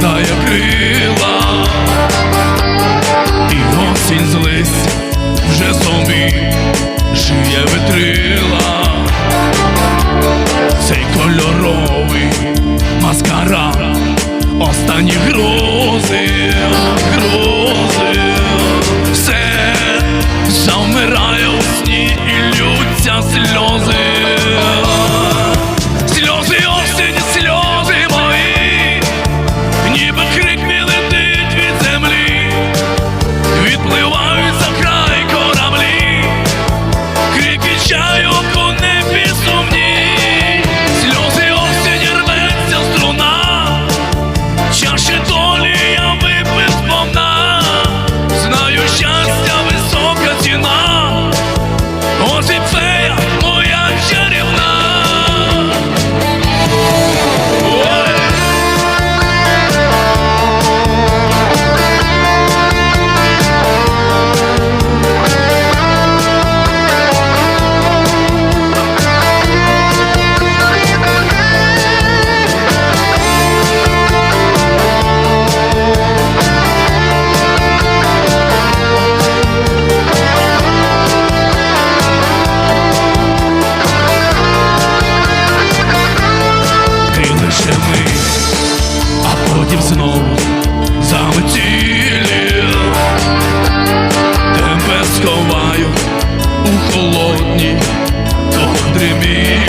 дає крила, і осінь злись вже собі шиє витрила, цей кольоровий маскара, останні грози. саме тілі, тебе сховаю у холодній ковдрі.